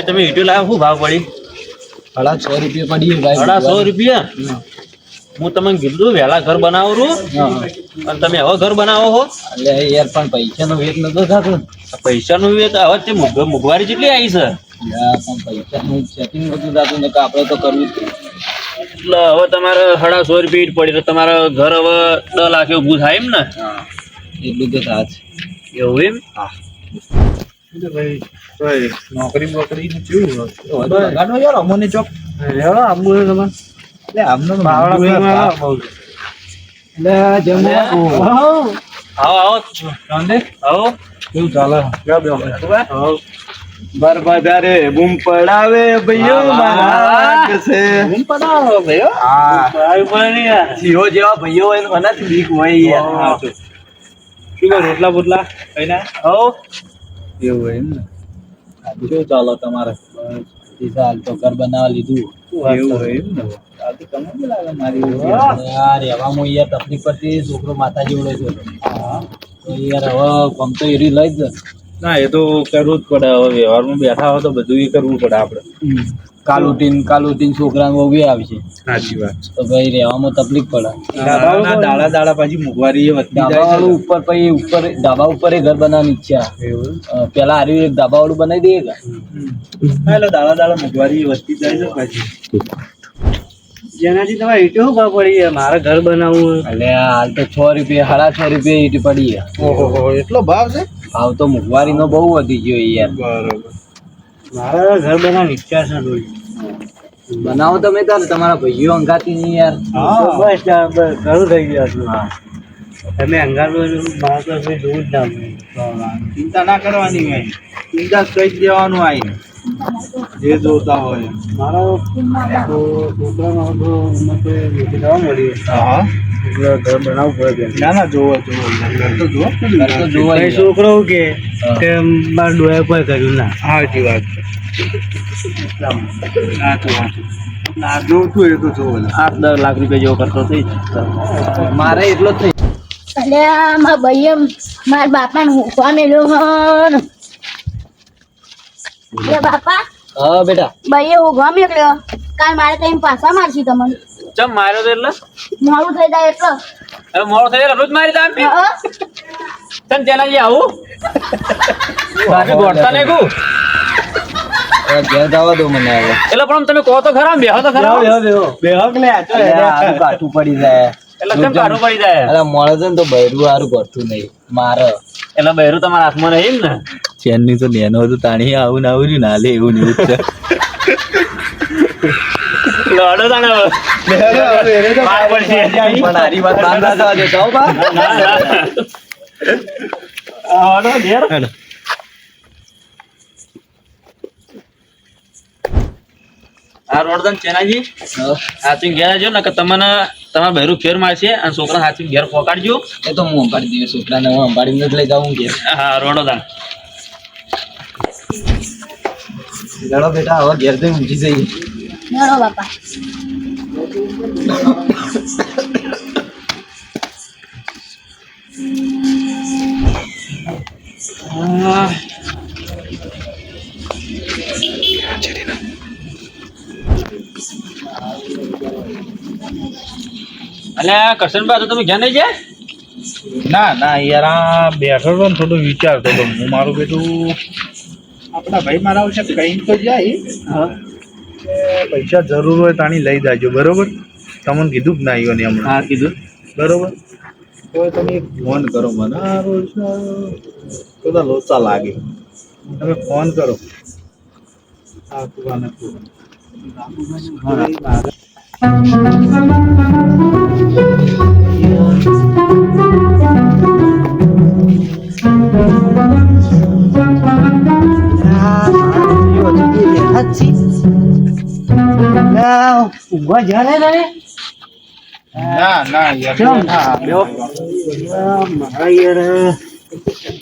ભાઈ તમે વીડિયો લાવ્યા શું ભાવ પડી? સાડા સો રૂપિયા પડી ભાઈ. સાડા સો રૂપિયા? હું. તમને કીધું વહેલા ઘર બનાવું. છું હા. અને તમે હવે ઘર બનાવો છો એટલે યાર પણ પૈસાનો વેટ નતો થતો. ને પૈસાનું હવે તો હવે તે મોંઘ- મોંઘવારી કેટલી આવી છે. પૈસા પણ પૈસાનું સેટિંગ નતું થતું ને આપણે તો કરવું જ એટલે હવે તમારે સાડા સો રૂપિયા પડી તો તમારે ઘર હવે દસ લાખ ઊભું થાય એમ ને? એટલું તો થાય એવું એમ? નોકરી બોકરી કેવું ગાડો યાર અમોને ચોક. રેડો આબુ છે તમે એટલે આમનો બાવળા. એટલે જમો આવો. આવો. ચાંદે આવો કેવું ચાલે? બરબદારે બૂમ પડાવે ભઈઓ મારા કસે બૂમ પડાવો ભાઈઓ. હા. જીઓ જેવા ભઈઓ હોય ને કોનાથી બીક હોય યાર. શું રોટલા બોટલા કઈ ના? આવો. એવું એમ ને. શું ચાલો તમારે? હાલ તો ઘર બનાવવા લીધું. એવું હોય એમ ને. લાગે મારી યાર એવામાં યાર તકલીફ પડતી છોકરો માતા જેવડો છે. તો યાર હવે ગમ તો એરી લઈ જ ના એ તો કરવું જ પડે. હવે વ્યવહારમાં બેઠા હોય તો બધું એ કરવું પડે આપણે. કાલ કાલુટીન છોકરા વહુ આવશે સાચી વાત. તો ભાઈ રહેવામાં તકલીફ પડે. દાડા દાડા દાડા પાછી મોંઘવારી ધાબા વાળું ઉપર પછી ઉપર ધાબા ઉપર એ ઘર બનાવવાની ઈચ્છા. છે એવું? અ, પેલા હારી એક ધાબા વાળું બનાવી દઈએ કે? એટલે દાડા દાડા મોંઘવારી વસ્તી વધતી જાય છે પછી. જેનાથી તમારે ઈટો શું ભાવ પડી? મારે ઘર બનાવવું એટલે હાલ તો છ રૂપિયા સાડા છ રૂપિયા ઈટ પડી. ઓહો એટલો ભાવ છે? ભાવ તો મોંઘવારીનો બહુ વધી ગયો યાર. બરોબર. મારે ઘર બનાવવાની ઈચ્છા છે થોડી. બનાવો તમે તાર તમારા ભાઈઓ અંગાતી નહીં યાર. હા. બસ ઘણું થઈ ગયું હતું તમે અંગાતો મારા તો કોઈ જોવું જ ના ચિંતા ના કરવાની હોય ચિંતા કઈ જ દેવાનું આવીને જે જોતા હોય. મારો તો છોકરાનો ઉંમર તો મળી હા. ઘર બનાવવું પડે ના ના જોવો જોવો. છોકરો કે હા. ડોયા કોઈ કર્યું ના. સાચી વાત છે. ના તો ના જોતું એ તો જોવો જ. આઠ દસ લાખ રૂપિયા જેવો ખર્ચો થઈ મારે એટલો જ થઈ અલ્યા મારા ભાઈએ મારા બાપાને હુંકવા મેલ્યો બાપા. હા બેટા. ભાઈએ હુંકવા મેલ્યો. કાલ મારે કઈ પાછા મારશી તમને? ચમ માર્યો તો એટલે? મોડું થઈ જાય એટલે. હવે મોડું થઈ જાય રોજ મારી દામ પી. તને ત્યાં જે આવું? બાકી ગોડતા નહીં કું. ઘેર જવા દો મને હવે. એટલે પણ તમે કહો તો ખરા બેહો તો ખરા. આ તો કાઠું પડી જાય. એટલે કેમ પડી જાય? અરે છે ને તો બૈરું હારું પડતું નહીં. મારે. એટલે બહેરું તમારા હાથમાં નહીં ને? ચેનની તો નેનો હતું તાણી આવું ને આવું રહ્યું ના લે એવું ને છે. લડો તાણે માર પડશે. પણ હારી વાત બાંધા જવા દેતા હો બા ના, ના. ઘેર. આ રોડદન ચેનાજી હાથી ઘેર આવજો ને કે તમને તમારા બહેરું ફેર મારશે અને છોકરા હાથી ઘેર પકડજો એ તો હું સંભાળી દઈએ છોકરાને હું સંભાળીને જ લઈ જાઉં કે હા રોડો લડો બેટા હવે ઘેર જઈને ઊંઘી જઈએ ચલો બાપા અને કરશનભાઈ તો તમે ઘેર નહીં જાય? ના ના યાર આ બેઠો તો ને થોડું વિચારતો તો હું મારું બેટું આપણા ભાઈ મારા આવશે કઈ તો જાય. કે પૈસા જરૂર હોય તાણી લઈ જાજો બરોબર? તમને કીધું કે ના આવ્યો ને હમણાં. હા કીધું. બરોબર? તો તમે એક ફોન કરો મને બધા લોચા લાગે. તમે ફોન કરો. આ કુવાને કુવા. ઊંઘવા જ્યારે રહે ના ના યાર ના, લ્યો. મારા યાર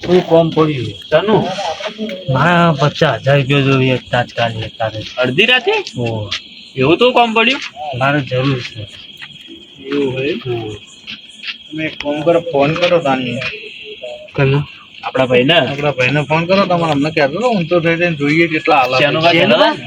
થોડું કોમ પડ્યું? શાનું મારા પચાસ હજાર રૂપિયા જોઈએ તાત્કાલિક તારે. અડધી રાતે? એવું તો કોમ પડ્યું? મારે જરૂર છે. એવું હોય તમે એક ફોન કરો ફોન કરો તાની. કનો? આપણા ભાઈ ને આપણા ભાઈને ફોન કરો તમારે અમને કહેતો હતો તો થઈ જઈને જોઈએ કેટલા આલા?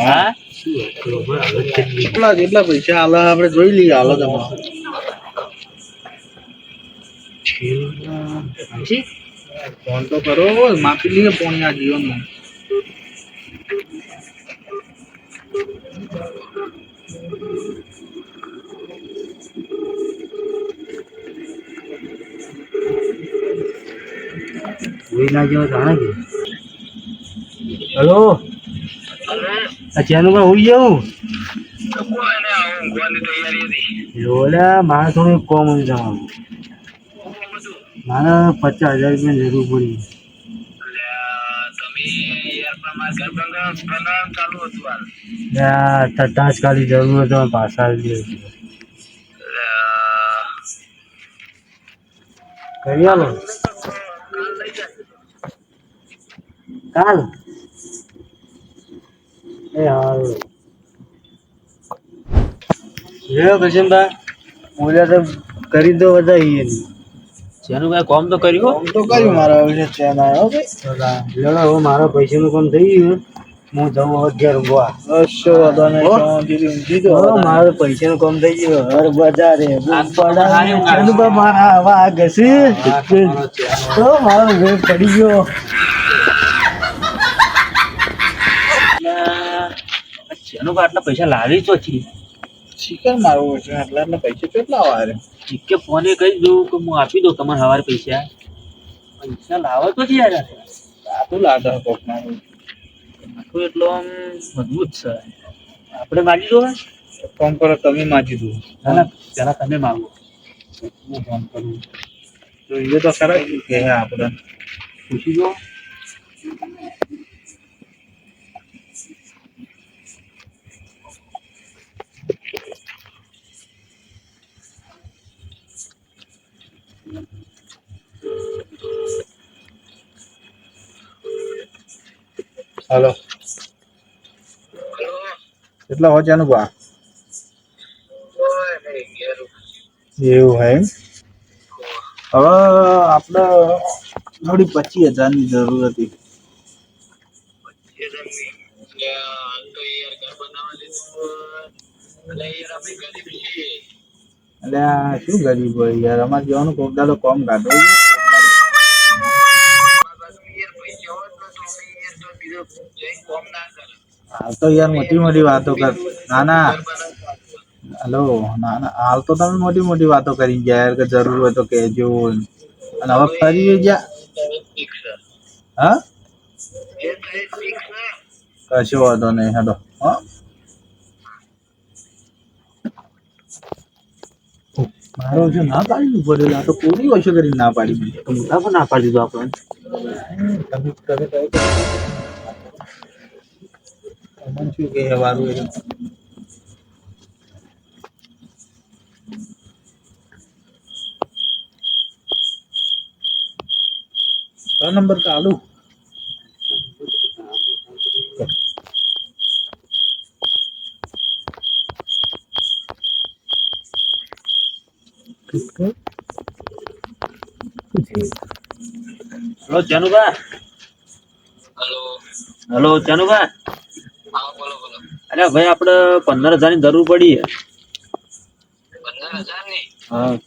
હા? કેટલા જેટલા પૈસા આલા આપણે જોઈ લઈએ હાલો તમારે. ફોન તો કરો માપી લઈએ ફોન આ જીવનમાં હેલો? આ ચેનું માં હોઈ જાઉં ઓલા મારે થોડું કોમ જવાનું. મારે પચાસ હજાર રૂપિયા જરૂર પડી. તાત્કાલિક જરૂર હતો પાછા કરી આલો કાલ એ હારું લ્યો કરશનભાઈ બોલ્યા તો કરી દો બધા જેનું કઈ કોમ તો કર્યું કામ તો કર્યું મારા વિશે ચેન આવ્યો ભાઈ. લડો હવે મારા પૈસાનું કામ થઈ ગયું હું. જવું અગિયાર જાઓ. હવે. મારું પૈસાનું કામ થઈ ગયું હર બજારે મારા હવા ઘસી તો મારો વેગ પડી ગયો. ચેનુભા આટલા પૈસા લાવી તો છે શીખર મારવું છે આટલા આટલા પૈસા કેટલા આવે રે? કે ફોને કહી દઉં કે હું આપી દઉં તમારે સવારે પૈસા. પૈસા લાવો તો છે યાર આટલું. લાગે છે કોક મારું. આખું એટલો આમ મજબૂત છે. આપણે માગી દો ફોન કરો તમે માગી દો ના પેલા તમે માગો. હું ફોન કરું. તો એ તો ખરા કે આપણે પૂછી દો હાલો. કેટલા વાગ્યાનું બા. એવું હે હવે આપણે થોડી પચીસ હજારની જરૂર હતી. એટલે શું ગરીબ હોય યાર? અમારે જવાનું કોક દાડો કોમ કાઢો. હાલ તો યાર મોટી મોટી વાતો કર ના ના હલો ના ના હાલ તો તમે મોટી મોટી વાતો કરી ગયા યાર કે જરૂર હોય તો કહેજો. અને હવે ફરી ગયા? હા? કશો વાંધો નહીં હેલો હા? મારો જો ના પાડી પડેલો આ તો પૂરી વર્ષો કરી ના પાડી મને પણ ના પાડી દો આપણને. તમે તમે કહો તો. તમને શું કહે વારું એ? ત્રણ નંબર ચાલુ હલો ચનુભા હલો ચનુભા અરે ભાઈ આપણે પંદર હજારની જરૂર પડી હા.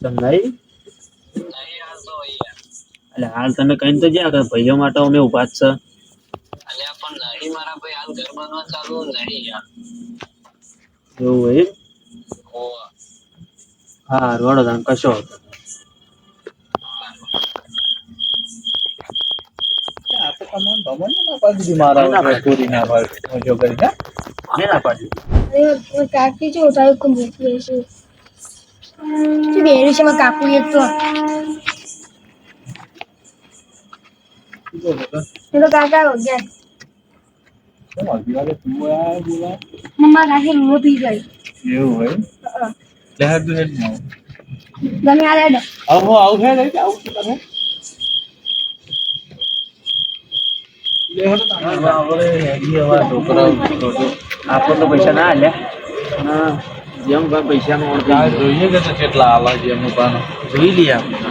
સમજાઈ? એટલે હાલ તમે કઈ તો જ્યાં કે ભાઈઓ માટે અમે ઊભા જ છે. એવું હોય હા રોડો કશો વાંધો નહીં. આ તો તમને ખબર ને ના પાડી દીધી મારા. પૂરી ના પાડી મોજો કરી ના મને ના પાડી. કાકી જો ઉઠાવી કો મોકલી છે શું બેરી છે માં કાકી એક તો? એ તો કાકા ગયા. આ બોલા મમ્મા કાકી રૂમો પી ગઈ એવું હોય? લે હેડ તું હેડમાં આ લેડો. આવો આવું હે રે આવું તમે લે હેડ હવે આપણે હેડી હવે છોકરાઓ આપણને પૈસા ના આલ્યા જેમ ભાઈ ઓર્ડર કાલ જોઈએ કે કેટલા આલા જેમ જોઈ લઈએ આપણે